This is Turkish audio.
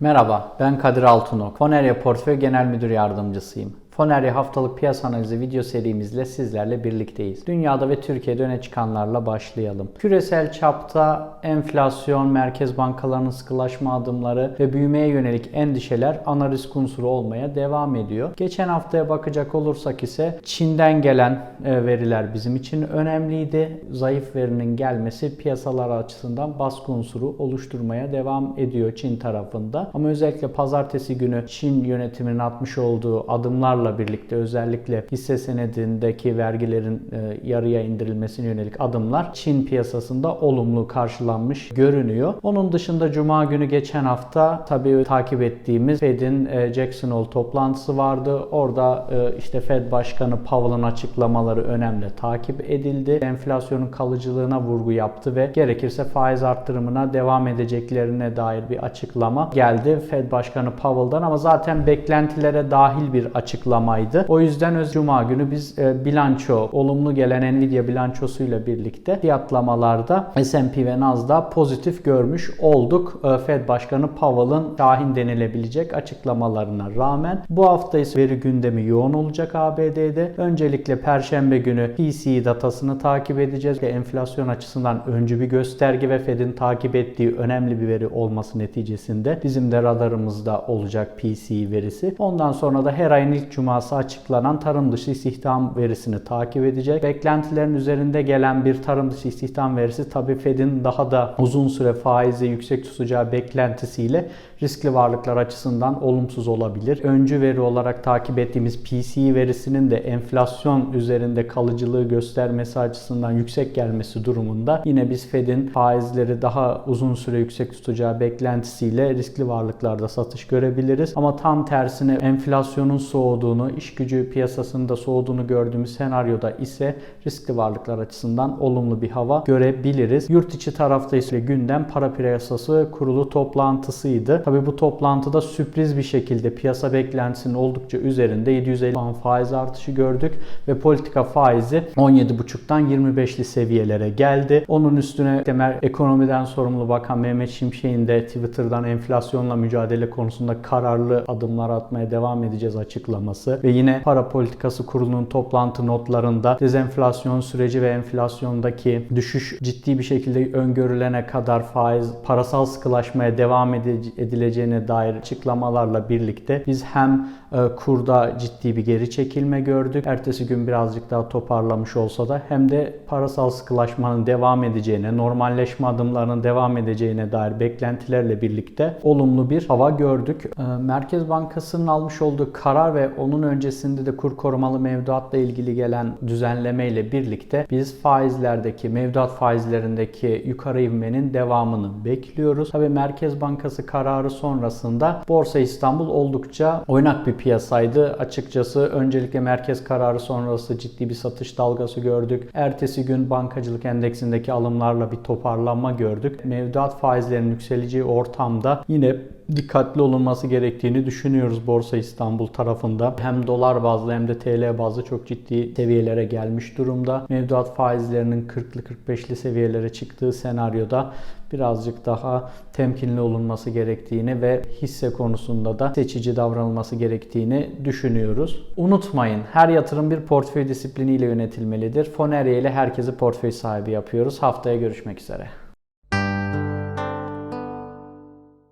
Merhaba, ben Kadir Altunok. Fonerya Portföy Genel Müdür Yardımcısıyım. Fonerya haftalık piyasa analizi video serimizle sizlerle birlikteyiz. Dünyada ve Türkiye'de öne çıkanlarla başlayalım. Küresel çapta enflasyon, merkez bankalarının sıkılaşma adımları ve büyümeye yönelik endişeler ana risk unsuru olmaya devam ediyor. Geçen haftaya bakacak olursak ise Çin'den gelen e, veriler bizim için önemliydi. Zayıf verinin gelmesi piyasalar açısından baskı unsuru oluşturmaya devam ediyor Çin tarafında. Ama özellikle pazartesi günü Çin yönetiminin atmış olduğu adımlarla birlikte özellikle hisse senedindeki vergilerin e, yarıya indirilmesine yönelik adımlar Çin piyasasında olumlu karşılanmış görünüyor. Onun dışında Cuma günü geçen hafta tabii takip ettiğimiz Fed'in e, Jackson Hole toplantısı vardı. Orada e, işte Fed Başkanı Powell'ın açıklamaları önemli takip edildi. Enflasyonun kalıcılığına vurgu yaptı ve gerekirse faiz arttırımına devam edeceklerine dair bir açıklama geldi Fed Başkanı Powell'dan ama zaten beklentilere dahil bir açıklamaydı. O yüzden öz Cuma günü biz e, bilanço, olumlu gelen Nvidia bilançosuyla birlikte fiyatlamalarda S&P ve Nasdaq pozitif görmüş olduk. E, Fed Başkanı Powell'ın şahin denilebilecek açıklamalarına rağmen bu hafta ise veri gündemi yoğun olacak ABD'de. Öncelikle Perşembe günü PCE datasını takip edeceğiz ve enflasyon açısından öncü bir gösterge ve Fed'in takip ettiği önemli bir veri olması neticesinde bizim de radarımızda olacak PCE verisi. Ondan sonra da her ayın ilk cuması açıklanan tarım dışı istihdam verisini takip edecek. Beklentilerin üzerinde gelen bir tarım dışı istihdam verisi tabii Fed'in daha da uzun süre faizi yüksek tutacağı beklentisiyle riskli varlıklar açısından olumsuz olabilir. Öncü veri olarak takip ettiğimiz PCE verisinin de enflasyon üzerinde kalıcılığı göstermesi açısından yüksek gelmesi durumunda yine biz Fed'in faizleri daha uzun süre yüksek tutacağı beklentisiyle riskli varlıklarda satış görebiliriz. Ama tam tersine enflasyonun soğuduğunu, iş gücü piyasasında soğuduğunu gördüğümüz senaryoda ise riskli varlıklar açısından olumlu bir hava görebiliriz. Yurt içi tarafta ise gündem para piyasası kurulu toplantısıydı. Tabi bu toplantıda sürpriz bir şekilde piyasa beklentisinin oldukça üzerinde 750 puan faiz artışı gördük ve politika faizi 17,5'tan 25'li seviyelere geldi. Onun üstüne temel ekonomiden sorumlu bakan Mehmet Şimşek'in de Twitter'dan enflasyonla mücadele konusunda kararlı adımlar atmaya devam edeceğiz açıklaması ve yine para politikası kurulunun toplantı notlarında dezenflasyon süreci ve enflasyondaki düşüş ciddi bir şekilde öngörülene kadar faiz parasal sıkılaşmaya devam edileceğine dair açıklamalarla birlikte biz hem e, kurda ciddi bir geri çekilme gördük. Ertesi gün birazcık daha toparlamış olsa da hem de parasal sıkılaşmanın devam edeceğine, normalleşme adımlarının devam edeceğine dair beklentilerle birlikte olumlu bir hava gördük. E, Merkez Bankası'nın almış olduğu karar ve onun öncesinde de kur korumalı mevduatla ilgili gelen düzenleme ile birlikte biz faizlerdeki, mevduat faizlerindeki yukarı ivmenin devamını bekliyoruz. Tabii Merkez Bankası kararı sonrasında Borsa İstanbul oldukça oynak bir piyasaydı. Açıkçası öncelikle merkez kararı sonrası ciddi bir satış dalgası gördük. Ertesi gün bankacılık endeksindeki alımlarla bir toparlanma gördük. Mevduat faizlerinin yükseleceği ortamda yine dikkatli olunması gerektiğini düşünüyoruz Borsa İstanbul tarafında. Hem dolar bazlı hem de TL bazlı çok ciddi seviyelere gelmiş durumda. Mevduat faizlerinin 40'lı 45'li seviyelere çıktığı senaryoda birazcık daha temkinli olunması gerektiğini ve hisse konusunda da seçici davranılması gerektiğini düşünüyoruz. Unutmayın her yatırım bir portföy disipliniyle yönetilmelidir. Fonerya ile herkesi portföy sahibi yapıyoruz. Haftaya görüşmek üzere.